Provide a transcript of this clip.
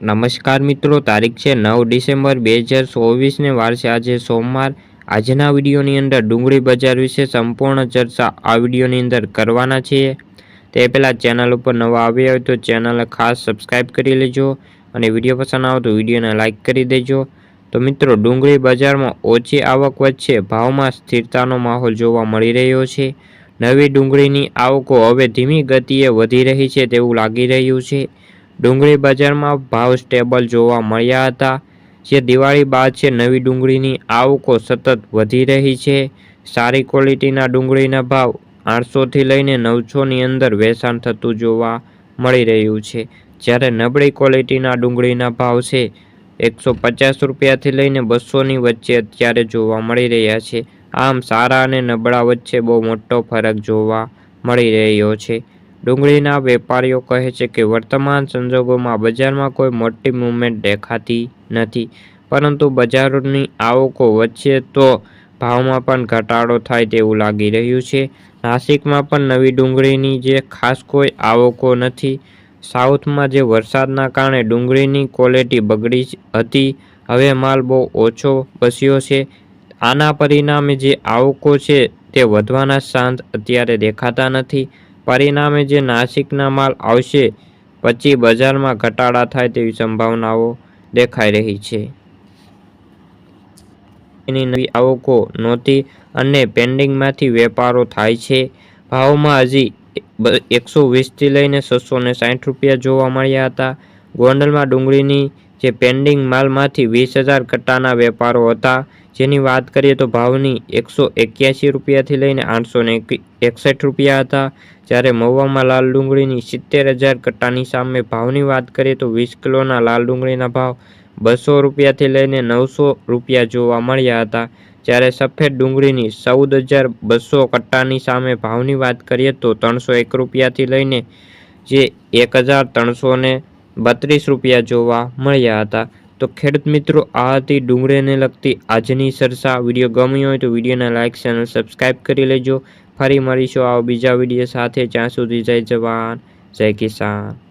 નમસ્કાર મિત્રો, તારીખ છે નવ ડિસેમ્બર બે હજાર ચોવીસને વારસે આજે સોમવાર. આજના વિડીયોની અંદર ડુંગળી બજાર વિશે સંપૂર્ણ ચર્ચા આ વિડીયોની અંદર કરવાના છીએ. તે પહેલાં ચેનલ ઉપર નવા આવ્યા હોય તો ચેનલ ખાસ સબસ્ક્રાઈબ કરી લેજો અને વીડિયો પસંદ આવે તો વિડીયોને લાઇક કરી દેજો. તો મિત્રો, ડુંગળી બજારમાં ઓછી આવક વચ્ચે ભાવમાં સ્થિરતાનો માહોલ જોવા મળી રહ્યો છે. નવી ડુંગળીની આવકો હવે ધીમી ગતિએ વધી રહી છે તેવું લાગી રહ્યું છે. ડુંગળી બજારમાં ભાવ સ્ટેબલ જોવા મળ્યા હતા. જે દિવાળી બાદ છે, નવી ડુંગળીની આવકો સતત વધી રહી છે. સારી ક્વોલિટીના ડુંગળીના ભાવ આઠસોથી લઈને નવસોની અંદર વેચાણ થતું જોવા મળી રહ્યું છે. જ્યારે નબળી ક્વોલિટીના ડુંગળીના ભાવ છે, એકસો પચાસ રૂપિયાથી લઈને બસોની વચ્ચે અત્યારે જોવા મળી રહ્યા છે. આમ સારા અને નબળા વચ્ચે બહુ મોટો ફરક જોવા મળી રહ્યો છે. ડુંગળીના વેપારીઓ કહે છે કે વર્તમાન સંજોગોમાં બજારમાં કોઈ મોટી મૂવમેન્ટ દેખાતી નથી, પરંતુ બજારોની આવકો વચ્ચે તો ભાવમાં પણ ઘટાડો થાય તેવું લાગી રહ્યું છે. નાસિકમાં પણ નવી ડુંગળીની જે ખાસ કોઈ આવકો નથી. સાઉથમાં જે વરસાદના કારણે ડુંગળીની ક્વોલિટી બગડી હતી, હવે માલ બહુ ઓછો બસ્યો છે. આના પરિણામે જે આવકો છે તે વધવાના શાંત અત્યારે દેખાતા નથી. પરિણામે જે નાસિકના માલ આવશે, પછી બજારમાં ઘટાડા થાય તેવી સંભાવનાઓ દેખાઈ રહી છે. એની નવી આવકો નહોતી અને પેન્ડિંગમાંથી વેપારો થાય છે. ભાવમાં હજી એકસો વીસથી લઈને છસો ને સાઠ રૂપિયા જોવા મળ્યા હતા. ગોંડલમાં ડુંગળીની જે પેન્ડિંગ માલમાંથી વીસ હજાર કટ્ટાના વેપારો હતા. જેની વાત કરીએ તો ભાવની એકસો એક્યાસી રૂપિયાથી લઈને આઠસો ને એકસઠ રૂપિયા હતા. જ્યારે મહુવામાં લાલ ડુંગળીની સિત્તેર હજાર કટ્ટાની સામે ભાવની વાત કરીએ તો વીસ કિલોના લાલ ડુંગળીના ભાવ બસો રૂપિયાથી લઈને નવસો રૂપિયા જોવા મળ્યા હતા. જ્યારે સફેદ ડુંગળીની ચૌદ હજાર બસો કટ્ટાની સામે ભાવની વાત કરીએ તો ત્રણસો એક રૂપિયાથી લઈને જે એક હજાર ત્રણસો ને બત્રીસ રૂપિયા જોવા મળ્યા હતા. તો ખેડૂત મિત્રો, આ હતી ડુંગળીને લગતી આજની સરસા વીડિયો. ગમ્યો હોય તો વિડીયોને લાઇક ચેનલ સબસ્ક્રાઈબ કરી લેજો. ફરી મળીશું આવો બીજા વીડિયો સાથે. જ્યાં સુધી જય જવાન, જય કિસાન.